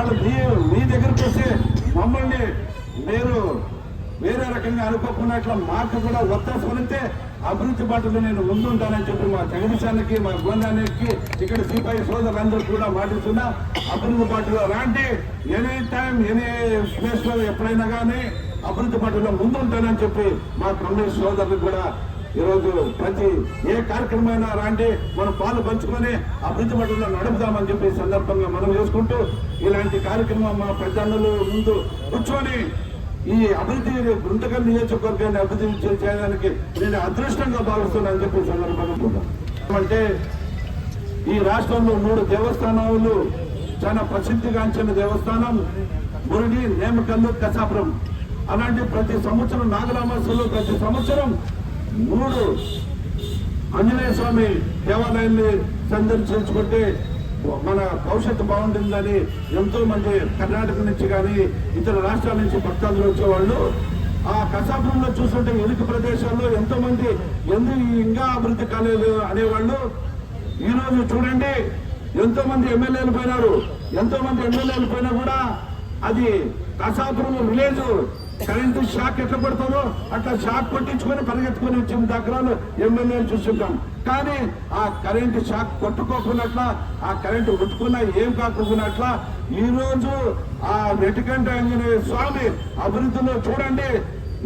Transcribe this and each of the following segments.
వాళ్ళు మీ మీ దగ్గరకు వస్తే మమ్మల్ని మీరు వేరే రకంగా అనుకోకుండా ఇట్లా మాకు కూడా ఒత్తాసుకుంటే అభివృద్ధి బాటలో నేను ముందుంటానని చెప్పి మా జగదీశానికి మా బృందానికి ఇక్కడ సిపాయి సోదరులందరూ కూడా మాటిస్తున్నా. అభివృద్ధి బాటలో రాండి. ఎనీ టైం ఎనీ ప్లేస్లో ఎప్పుడైనా కానీ అభివృద్ధి బాటలో ముందుంటానని చెప్పి మా కమ్యూనిస్ట్ సోదరులకు కూడా ఈరోజు ప్రతి ఏ కార్యక్రమమైనా రాండి మనం పాలు పంచుకొని అభివృద్ధి బాటలో నడుపుదామని చెప్పి సందర్భంగా మనం చేసుకుంటూ ఇలాంటి కార్యక్రమం మా పెద్దలు ముందు కూర్చొని ఈ అభివృద్ధి గుంతకల్ నియోజకవర్గాన్ని అభివృద్ధి చేయడానికి నేను అదృష్టంగా భావిస్తున్నానని చెప్పి సందర్భంగా అంటే ఈ రాష్ట్రంలో మూడు దేవస్థానాలు చాలా ప్రసిద్ధిగాంచిన దేవస్థానం మురుడి నేమకల్లు కసాపురం. అలాంటి ప్రతి సంవత్సరం నాగరామాసులు ప్రతి సంవత్సరం మూడు ఆంజనేయ స్వామి దేవాలయాన్ని సందర్శించుకుంటే మన భవిష్యత్తు బాగుంటుందని ఎంతో మంది కర్ణాటక నుంచి కానీ ఇతర రాష్ట్రాల నుంచి భక్తాదులు వచ్చేవాళ్ళు. ఆ కసాపురంలో చూస్తుంటే ఎదుటి ప్రదేశాల్లో ఎంతో మంది ఎందుకు ఇంకా అభివృద్ధి కాలేదు అనేవాళ్ళు. ఈ రోజు చూడండి ఎంతో మంది ఎమ్మెల్యేలు పోయినారు. ఎంతో మంది ఎమ్మెల్యేలు పోయినా కూడా అది కసాపురం విలేజ్. కరెంటు షాక్ ఎట్లా పడుతుందో అట్లా షాక్ కొట్టించుకొని పరిగెత్తుకొని వచ్చిన దగ్గరలో ఎమ్మెల్యేలు చూస్తుంటాం. కానీ ఆ కరెంటు షాక్ కొట్టుకోకున్నట్ల ఆ కరెంటు కొట్టుకున్నా ఏం కాకున్నట్ల ఈ రోజు ఆ నెటికంట ఆంజనేయ స్వామి అభివృద్ధిలో చూడండి.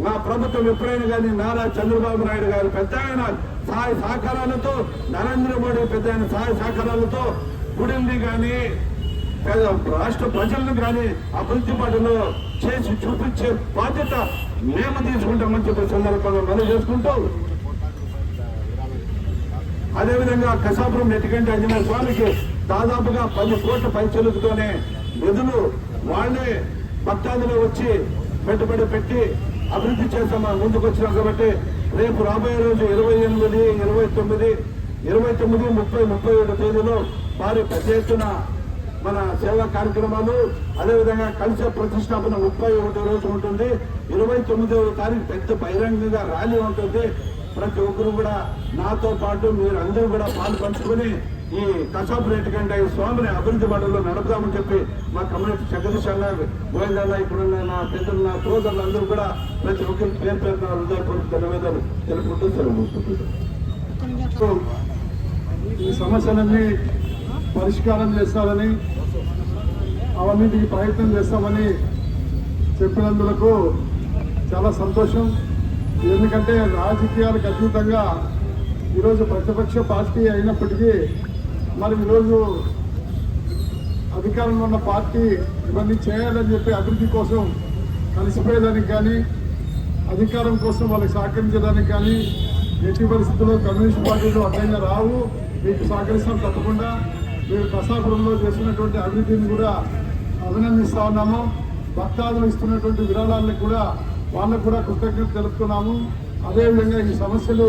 మా ప్రభుత్వం ఎప్పుడైనా కానీ నారా చంద్రబాబు నాయుడు గారు పెద్ద ఆయన సహాయ సహకారాలతో నరేంద్ర మోడీ పెద్ద ఆయన సహాయ సహకారాలతో గుడిల్ని కానీ రాష్ట్ర ప్రజలను కానీ అభివృద్ధి పనులు చేసి చూపించే బాధ్యత మేము తీసుకుంటామని చెప్పే సందర్భంగా మనం చేసుకుంటూ అదేవిధంగా కసాపురం ఎటుకంటే ఆంజనేయ స్వామికి దాదాపుగా పది కోట్ల పైచలుకుతోనే నిధులు వాళ్ళే భక్తాదులు వచ్చి పెట్టుబడి పెట్టి అభివృద్ధి చేస్తామా ముందుకు వచ్చినాం కాబట్టి రేపు రాబోయే రోజు ఇరవై ఎనిమిది ఇరవై తొమ్మిది ఇరవై తొమ్మిది ముప్పై ముప్పై ఏడు తేదీలో వారి పెద్ద ఎత్తున మన సేవా కార్యక్రమాలు అదేవిధంగా కల్చర్ ప్రతిష్టాపన ముప్పై ఒకటో రోజు ఉంటుంది ఇరవై తొమ్మిదవ తారీఖు పెద్ద బహిరంగంగా ర్యాలీ ఉంటుంది ప్రతి ఒక్కరు కూడా నాతో పాటు మీరు అందరూ కూడా పాలు పంచుకొని ఈ కసాపు రేటు కంటే ఈ స్వామిని అభివృద్ధి బాటలో నడుపుదామని చెప్పి మా కమ్యూనిటీ జగదీష్ అన్న గోవిందన్న ఇప్పుడున్న నా పెద్దలు నా సోదరులు అందరూ కూడా ప్రతి ఒక్కరికి పేరు పేరు నా హృదయపూర్వక ధన్యవాదాలు తెలుపుకుంటూ సెలవు. ఈ సమస్యలన్నీ పరిష్కారం చేస్తారని అవన్నింటికి ప్రయత్నం చేస్తామని చెప్పినందులకు చాలా సంతోషం. ఎందుకంటే రాజకీయాలకు అతీతంగా ఈరోజు ప్రతిపక్ష పార్టీ అయినప్పటికీ మరి ఈరోజు అధికారంలో ఉన్న పార్టీ ఇవన్నీ చేయాలని చెప్పి అభివృద్ధి కోసం కలిసిపోయేదానికి కానీ అధికారం కోసం వాళ్ళకి సహకరించడానికి కానీ ఎట్టి పరిస్థితుల్లో కమ్యూనిస్ట్ పార్టీలు అట్లయినా రావు. మీకు సహకరిస్తాం తప్పకుండా. మీరు ప్రసాపురంలో చేస్తున్నటువంటి అభివృద్ధిని కూడా అభినందిస్తా ఉన్నాము. భక్తాదులు ఇస్తున్నటువంటి విరాళాలకు కూడా వాళ్ళకు కూడా కృతజ్ఞత తెలుపుతున్నాము. అదేవిధంగా ఈ సమస్యలు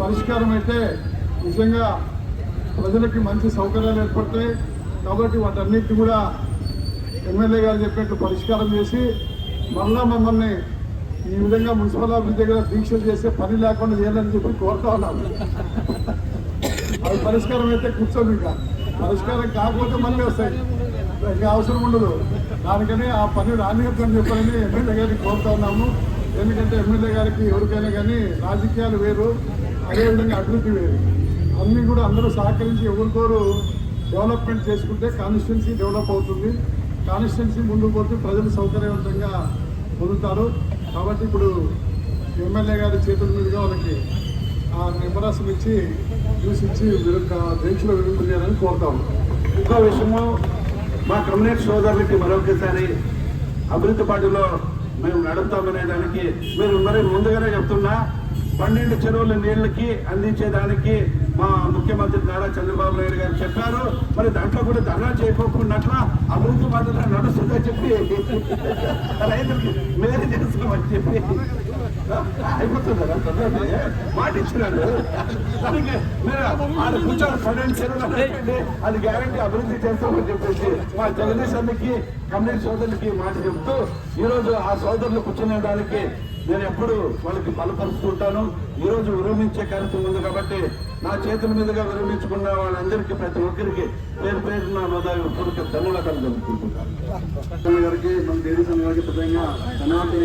పరిష్కారం అయితే నిజంగా ప్రజలకి మంచి సౌకర్యాలు ఏర్పడతాయి. కాబట్టి వాటన్నిటిని కూడా ఎమ్మెల్యే గారు చెప్పినట్టు పరిష్కారం చేసి మళ్ళా మమ్మల్ని ఈ విధంగా మున్సిపల్ ఆఫీస్ దగ్గర దీక్ష చేసే పని లేకుండా చేయాలని చెప్పి కోరుతా ఉన్నాము. అది పరిష్కారం అయితే కూర్చోండి ఇంకా. పరిష్కారం కాకపోతే మళ్ళీ వస్తాయి. ఇంకా అవసరం ఉండదు. దానికని ఆ పని రానియొద్దని చెప్పాలని ఎమ్మెల్యే గారికి కోరుతా ఉన్నాము. ఎందుకంటే ఎమ్మెల్యే గారికి ఎవరికైనా కానీ రాజకీయాలు వేరు అదేవిధంగా అభివృద్ధి వేరు. అన్నీ కూడా అందరూ సహకరించి ఎవరికోరు డెవలప్మెంట్ చేసుకుంటే కాన్స్టిట్యున్సీ డెవలప్ అవుతుంది. కాన్స్టిట్యున్సీ ముందుకు పోతే ప్రజలు సౌకర్యవంతంగా పొందుతారు. కాబట్టి ఇప్పుడు ఎమ్మెల్యే గారి చేతుల మీదుగా వాళ్ళకి ఆ నిమ్మరసం ఇచ్చి జ్యూస్ ఇచ్చి దీక్షలో విడుదలని కోరుతాము. ఇంకో విషయము మా కమ్యూనిటీ సోదరులకి మరొకసారి అభివృద్ధి పార్టీలో మేము నడుపుతామనే దానికి మీరు మరి ముందుగానే చెప్తున్నా పన్నెండు చెరువుల నీళ్ళకి అందించేదానికి మా ముఖ్యమంత్రి నారా చంద్రబాబు నాయుడు గారు చెప్పారు. మరి దాంట్లో కూడా ధర్నా చేయకోకుండా అభివృద్ధి పార్టీలో నడుస్తుందని చెప్పి రైతులకి మేలు చేస్తామని చెప్పి అయిపోతుందా? మాట ఆడ కూర్చొని అది గ్యారంటీ అభివృద్ధి చేస్తామని చెప్పేసి మా జగదీశ్ అన్నకి కమ్యూనిస్ట్ సోదరులకి మాట చెప్తూ ఈ రోజు ఆ సోదరులు కూర్చునే దానికి నేను ఎప్పుడు వాళ్ళకి బలపరుచుకుంటాను ఈరోజు విరమించే కార్యక్రమం ఉంది కాబట్టి నా చేతుల మీదుగా విరమించుకున్న వాళ్ళందరికీ ప్రతి ఒక్కరికి పేరు పేరు నా హృదయపూర్వక ధన్యవాదాలు జరుపుకుంటున్నాను గారికి మన దేవి సంఘ ప్రధానంగా ధన్యవాదాలు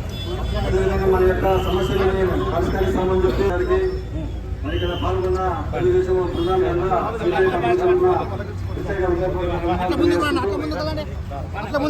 ఇక్కడ మన సమస్యలని పరిష్కరిస్తామని చెప్పి మరి ఇక్కడ పాల్గొన్న తెలుగుదేశం ప్రధాని అన్న కమిషన్ ఉన్న